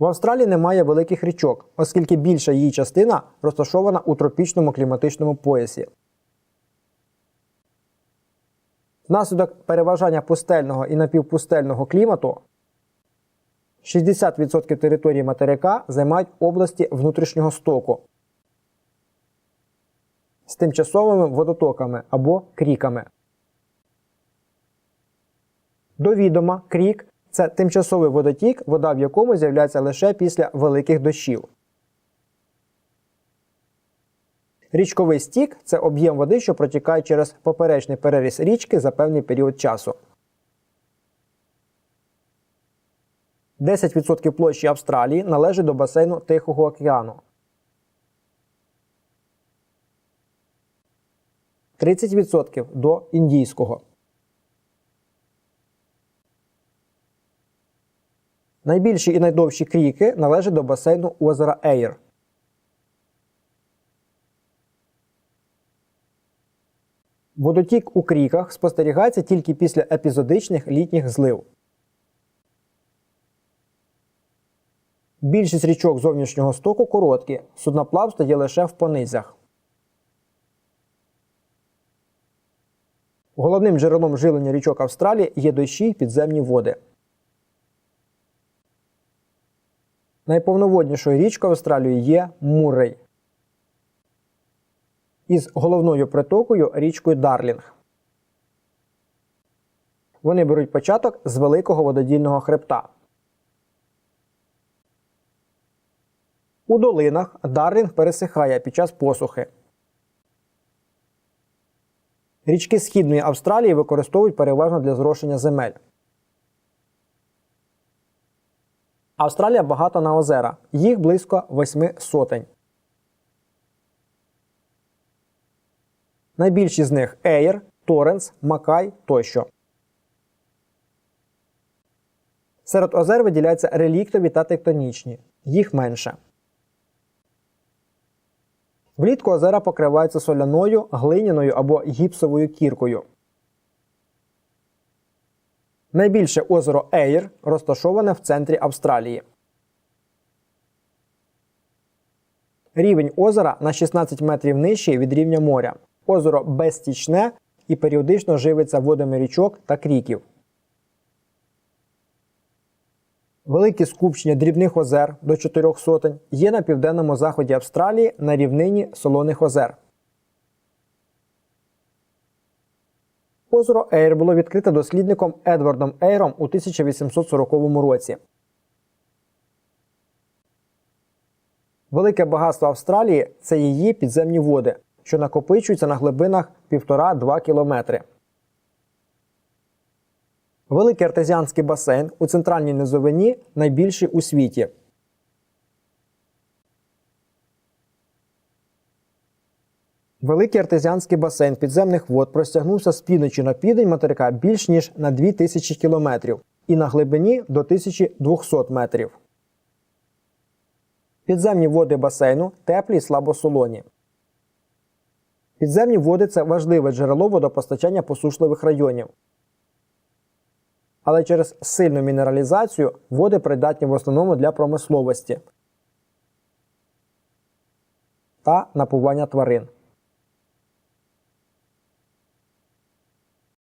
В Австралії немає великих річок, оскільки більша її частина розташована у тропічному кліматичному поясі. Внаслідок переважання пустельного і напівпустельного клімату 60% території материка займають області внутрішнього стоку з тимчасовими водотоками або кріками. До відома, крік це тимчасовий водотік, вода в якому з'являється лише після великих дощів. Річковий стік це об'єм води, що протікає через поперечний переріз річки за певний період часу. 10% площі Австралії належить до басейну Тихого океану. 30% до Індійського. Найбільші і найдовші кріки належать до басейну озера Ейр. Водотік у кріках спостерігається тільки після епізодичних літніх злив. Більшість річок зовнішнього стоку короткі, судноплавство є лише в понизях. Головним джерелом живлення річок Австралії є дощі й підземні води. Найповноводнішою річкою Австралії є Муррей. Із головною притокою річкою Дарлінг. Вони беруть початок з великого вододільного хребта. У долинах Дарлінг пересихає під час посухи. Річки Східної Австралії використовують переважно для зрошення земель. Австралія багата на озера. Їх близько восьми сотень. Найбільші з них Ейр, Торренс, Макай тощо. Серед озер виділяються реліктові та тектонічні. Їх менше. Влітку озера покриваються соляною, глиняною або гіпсовою кіркою. Найбільше озеро Ейр розташоване в центрі Австралії. Рівень озера на 16 метрів нижчий від рівня моря. Озеро безстічне і періодично живиться водами річок та кріків. Великі скупчення дрібних озер до 4 сотень є на південному заході Австралії на рівнині Солоних озер. Озеро Ейр було відкрите дослідником Едвардом Ейром у 1840 році. Велике багатство Австралії це її підземні води, що накопичуються на глибинах 1,5-2 кілометри. Великий артезіанський басейн у центральній низовині найбільший у світі. Великий артезіанський басейн підземних вод простягнувся з півночі на південь материка більш ніж на 2000 кілометрів і на глибині до 1200 метрів. Підземні води басейну теплі і слабосолоні. Підземні води це важливе джерело водопостачання посушливих районів. Але через сильну мінералізацію води придатні в основному для промисловості та напування тварин.